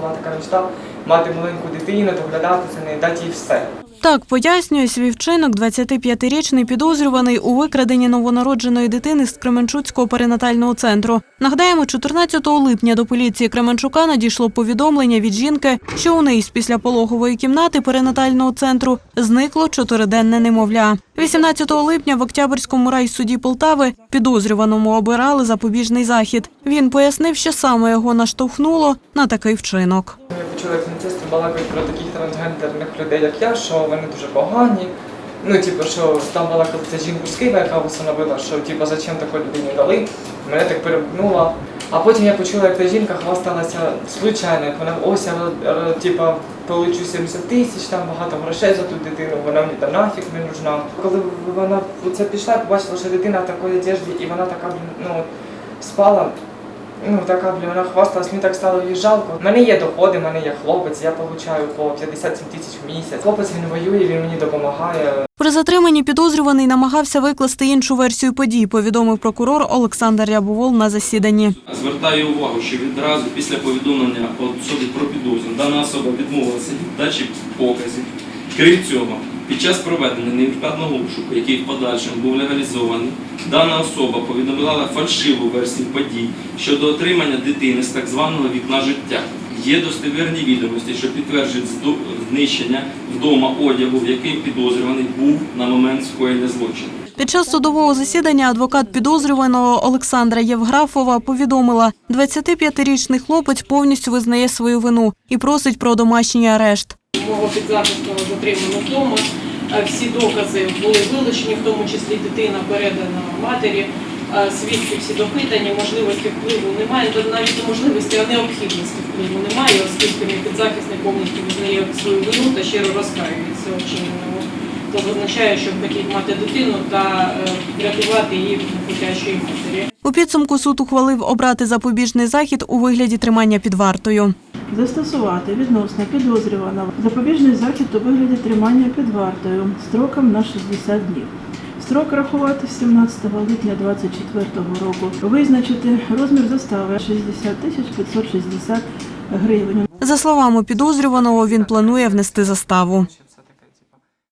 Була така мечта мати маленьку дитину, доглядати за нею, дати їй все. Так пояснює свій вчинок 25-річний підозрюваний у викраденні новонародженої дитини з Кременчуцького перинатального центру. Нагадаємо, 14 липня до поліції Кременчука надійшло повідомлення від жінки, що у неї з післяпологової кімнати перинатального центру зникло чотириденне немовля. 18 липня в Октябрьському райсуді Полтави підозрюваному обирали запобіжний захід. Він пояснив, що саме його наштовхнуло на такий вчинок. Як медсестри балакають про таких трансгендерних людей, як я, що вони дуже погані. Ну, типу, що там балакала ця жінка з Києва, яка встановила, що типу, зачем таку людині дали. Мене так перемкнуло. А потім я почула, як та жінка хвасталася случайно, як вона ось я типу, получу 70 тисяч, там багато грошей за ту дитину, вона мені там нафіг не нужна. Коли вона це пішла, я побачила, що дитина в такої одежді, і вона така, ну, спала. Ну, така, блін, вона хвасталась, мені так стало її жалко. У мене є доходи, в мене є хлопець, я получаю по 57 тисяч в місяць. Хлопець він воює, він мені допомагає. При затриманні підозрюваний намагався викласти іншу версію подій, повідомив прокурор Олександр Рябовол на засіданні. Звертаю увагу, що відразу після повідомлення особі про підозру дана особа відмовилася від дачі показів. Крім цього, під час проведення невідкладного обшуку, який в подальшому був легалізований, дана особа повідомляла фальшиву версію подій щодо отримання дитини з так званого вікна життя. Є достовірні відомості, що підтверджують знищення вдома одягу, в яким підозрюваний був на момент скоєння злочину. Під час судового засідання адвокат підозрюваного Олександра Євграфова повідомила, 25-річний хлопець повністю визнає свою вину і просить про домашній арешт. Мого підзахисного затримано вдома. Е, Всі докази були вилучені, в тому числі дитина передана матері. Е, Свідки всі допитані, можливості впливу немає, навіть можливості, а необхідності впливу немає, оскільки мій підзахисний повністю визнає свою вину та щиро розкаюється вчиненому. Це означає, що хотіть мати дитину та е, врятувати її від непутячої матері. У підсумку суд ухвалив обрати запобіжний захід у вигляді тримання під вартою. Застосувати відносно підозрюваного запобіжний захід у вигляді тримання під вартою строком на 60 днів. Строк рахувати з 17 липня 2024 року. Визначити розмір застави 60 тисяч 560 гривень. За словами підозрюваного, він планує внести заставу.